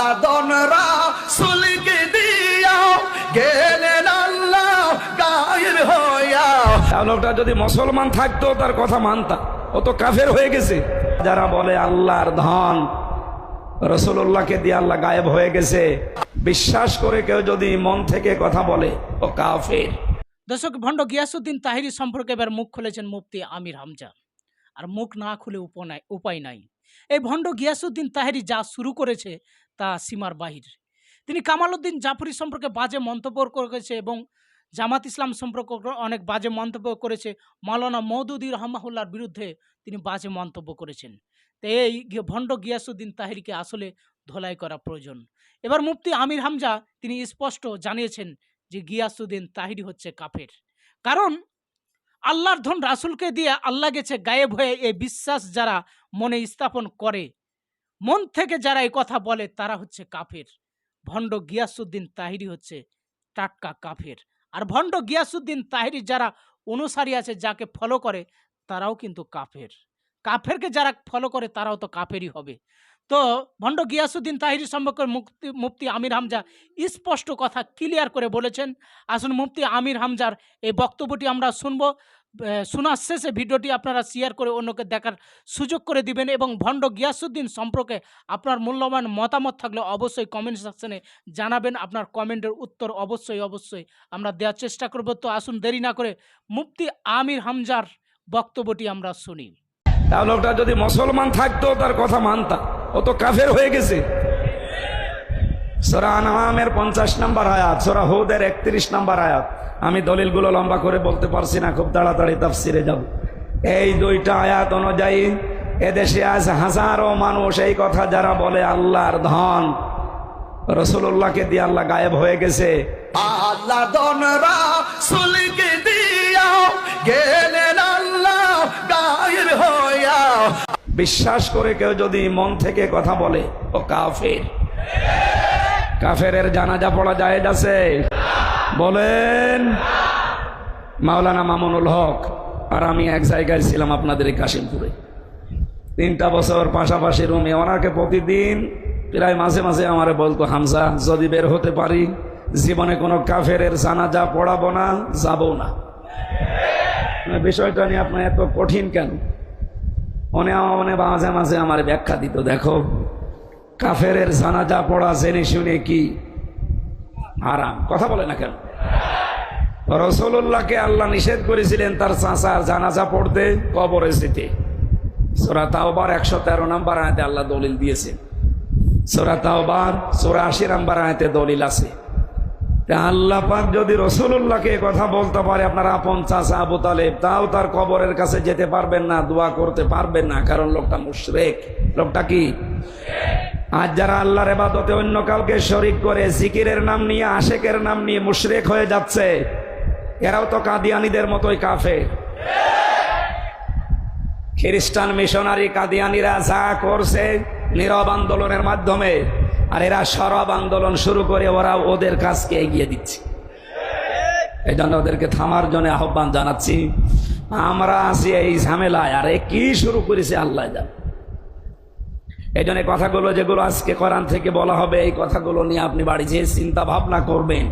আল্লাহ দনরা সুলকে দিয়া গেলেন আল্লাহ গায়ের হইয়া লোকটা যদি মুসলমান থাকতো তার কথা মানতাম ও তো কাফের হয়ে গেছে। যারা বলে আল্লাহর ধন রসুল্লাহকে দিয়ে আল্লাহ গায়েব হয়ে গেছে বিশ্বাস করে কেউ যদি মন থেকে কথা বলে ও কাফের। দর্শক ভণ্ড গিয়াসুদ্দিন তাহিরি সম্পর্কে এবার মুখ খুলেছেন মুফতি আমির হামজা। আর মুখ না খুলে উপায় নাই। এই ভণ্ড গিয়াসুদ্দিন তাহেরি যা শুরু করেছে তা সীমার বাহির। তিনি কামালউদ্দিন জাফরি সম্পর্কে বাজে মন্তব্য করেছে এবং জামাত ইসলাম সম্পর্কে অনেক বাজে মন্তব্য করেছে। মাওলানা মৌদুদি রহমাহুল্লার বিরুদ্ধে তিনি বাজে মন্তব্য করেছেন। তো এই ভণ্ড গিয়াসুদ্দিন তাহিরিকে আসলে ধোলাই করা প্রয়োজন। এবার মুফতি আমির হামজা তিনি স্পষ্ট জানিয়েছেন যে গিয়াসুদ্দিন তাহিরি হচ্ছে কাফের। কারণ আল্লাহর ধন রাসুলকে দিয়ে আল্লাহ গেছে গায়েব হয়ে এই বিশ্বাস যারা মনে স্থাপন করে মন থেকে যারা এই কথা বলে, তারা হচ্ছে কাফের। ভণ্ড গিয়াসুদ্দিন তাহিরি হচ্ছে টাটকা কাফের। আর ভণ্ড গিয়াসুদ্দিন তাহিরি যারা অনুসারী আছে, যাকে ফলো করে, তারাও কিন্তু কাফের। কাফেরকে যারা ফলো করে, তারাও তো কাফেরই হবে। তো ভণ্ড গিয়াসুদ্দিন তাহিরি সম্পর্কে মুক্তি, মুফতি আমির হামজা স্পষ্ট কথা ক্লিয়ার করে বলেছেন। আসুন মুফতি আমির হামজার এই বক্তব্যটি আমরা শুনব। শোনার শেষে ভিডিওটি আপনারা শেয়ার করে অন্যকে দেখার সুযোগ করে দিবেন এবং ভণ্ড গিয়াসুদ্দিন সম্পর্কে আপনার মূল্যবান মতামত থাকলে অবশ্যই কমেন্ট সেকশনে জানাবেন। আপনার কমেন্টের উত্তর অবশ্যই অবশ্যই আমরা দেওয়ার চেষ্টা করব। তো আসুন দেরি না করে মুফতি আমির হামজার বক্তব্যটি আমরা শুনি। লোকটা যদি মুসলমান থাকতো, তার কথা মানতাম ও তো কাফের হয়ে গেছে। সোরা আনামের পঞ্চাশ নাম্বার আয়াত সোরা হুদের একত্রিশ নাম্বার আয়াত। আমি দলিলগুলো লম্বা করে বলতে পারছি না খুব তাড়াতাড়ি তাফসিরে যাব। এই দুইটা আয়াত অনুযায়ী এদেশে আজ হাজারো মানুষ এই কথা যারা বলে আল্লাহর ধন রসুল্লাহকে দিয়ে আল্লাহ গায়েব হয়ে গেছে। আল্লাহ সুলকে দিয়া গেলেন আল্লাহ হইয়া। বিশ্বাস করে কেউ যদি মন থেকে কথা বলে ও কাফের। কাফেরের জানাজা পড়া যায় আছে? বলেন। মাওলানা মামুনুল হক, আর আমি এক জায়গায় ছিলাম আপনাদের এই কাশিমপুরে। তিনটা বছর পাশাপাশি রুমে ওনাকে প্রতিদিন প্রায় মাঝে মাঝে আমারে বলতো, হামজা, যদি বের হতে পারি, জীবনে কোনো কাফেরের জানাজা পড়াবো না, যাব না। বিষয়টা নিয়ে আপনার এত কঠিন কেন? মনে আমার মনে মাঝে মাঝে আমার ব্যাখ্যা দিত, দেখো কাফেরের জানাজা পড়া, জেনে শুনে কি আরাম কথা বলে না কেন? রসুল্লাহকে আল্লাহ নিষেধ করেছিলেন তার চাচার জানাজা পড়তে কবরে যেতে সোরা তাওবার একশো তেরো নাম্বার আয়তে আল্লাহ দলিল দিয়েছে সোরা তাওবার সোরা আশি নাম্বার আয়তে দলিল আছে। আল্লাহ পাক যদি রসুল্লাহকে কথা বলতে পারে, আপনার আপন চাচা আবু তালেব, তাও তার কবরের কাছে যেতে পারবেন না, দোয়া করতে পারবেন না, কারণ লোকটা মুশরেক। লোকটা কি? আজ যারা আল্লাহর এবাদতে অন্য কাউকে শরিক করে জিকিরের নাম নিয়ে, আশেকের নাম নিয়ে মুশরেক হয়ে যাচ্ছে, এরাও তো কাদিয়ানিদের মতোই কাফে খ্রিস্টান মিশনারি কাদিয়ানিরা যা করছে নীরব আন্দোলনের মাধ্যমে, আর এরা সরব আন্দোলন শুরু করে ওরা ওদের কাজকে এগিয়ে দিচ্ছে। এই জন্য ওদেরকে থামার জন্য আহ্বান জানাচ্ছি। আমরা আছি এই ঝামেলায়, আর কি শুরু করেছে আল্লাহ জান। এই জন্য কথাগুলো যেগুলো আজকে কোরআন থেকে বলা হবে, এই কথাগুলো নিয়ে আপনি বাড়ি যেয়ে চিন্তা ভাবনা করবেন।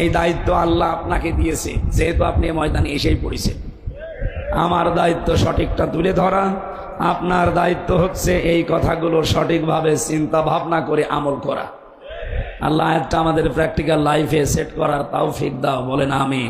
এই দায়িত্ব আল্লাহ আপনাকে দিয়েছে, যেহেতু আপনি ময়দানে এসেই পড়েছেন। আমার দায়িত্ব সঠিকটা তুলে ধরা, আপনার দায়িত্ব হচ্ছে এই কথাগুলো সঠিকভাবে চিন্তা ভাবনা করে আমল করা। আল্লাহ একটা আমাদের প্র্যাকটিক্যাল লাইফে সেট করার তাও ফিক দাও, বলেন আমি